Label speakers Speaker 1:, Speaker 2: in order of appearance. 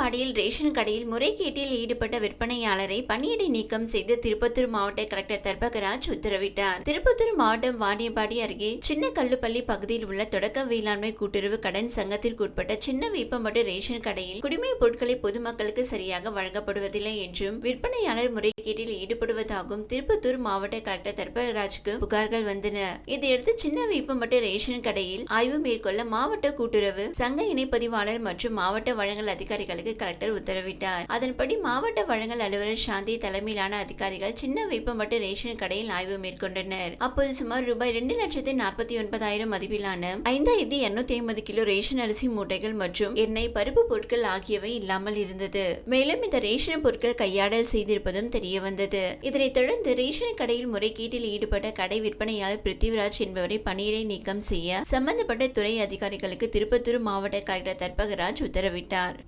Speaker 1: வாணியம்பாடியில் ration கடையில் முறைகேட்டில் ஈடுபட்ட விற்பனையாளரை பணியிடை நீக்கம் செய்து திருப்பத்தூர் மாவட்ட கலெக்டர் தர்பகராஜ் உத்தரவிட்டார். திருப்பத்தூர் மாவட்டம் வாணியம்பாடி அருகே சின்ன கல்லுப்பள்ளி பகுதியில் உள்ள தொடக்க வேளாண்மை கூட்டுறவு கடன் சங்கத்திற்கு உட்பட்ட சின்ன வீப்பமட்டு ரேஷன் கடையில் குடிமைப் பொருட்களை பொதுமக்களுக்கு சரியாக வழங்கப்படுவதில்லை என்றும் விற்பனையாளர் முறைகேட்டில் ஈடுபடுவதாகவும் திருப்பத்தூர் மாவட்ட கலெக்டர் தர்பகராஜுக்கு புகார்கள் வந்தன. இதையடுத்து சின்ன வீப்பமட்டு ரேஷன் கடையில் ஆய்வு மேற்கொள்ள மாவட்ட கூட்டுறவு சங்க இணைப்பதிவாளர் மற்றும் மாவட்ட வழங்கல் அதிகாரிகளுக்கு அதிகாரிகளுக்கு கலெக்டர் உத்தரவிட்டார். அதன்படி மாவட்ட வழங்கல் அலுவலர் சாந்தி தலைமையிலான அதிகாரிகள் சின்ன வேப்பம்பட்டு ரேஷன் கடையில் ஆய்வு மேற்கொண்டனர். அப்போது சுமார் ரூபாய் இரண்டு லட்சத்தி நாற்பத்தி ஒன்பதாயிரம் மதிப்பிலான ஐந்தாயிரத்தி இருநூத்தி ஐம்பது கிலோ ரேஷன் அரிசி மூட்டைகள் மற்றும் எண்ணெய் பருப்பு பொருட்கள் ஆகியவை இல்லாமல் இருந்தது. மேலும் இந்த ரேஷன் பொருட்கள் கையாடல் செய்திருப்பதும் தெரிய வந்தது இதனைத் தொடர்ந்து ரேஷன் கடையில் முறைகேட்டில் ஈடுபட்ட கடை விற்பனையாளர் பிருத்திவிராஜ் என்பவரை பணியிடை நீக்கம் செய்ய சம்பந்தப்பட்ட துறை அதிகாரிகளுக்கு திருப்பத்தூர் மாவட்ட கலெக்டர் தர்பகராஜ் உத்தரவிட்டார்.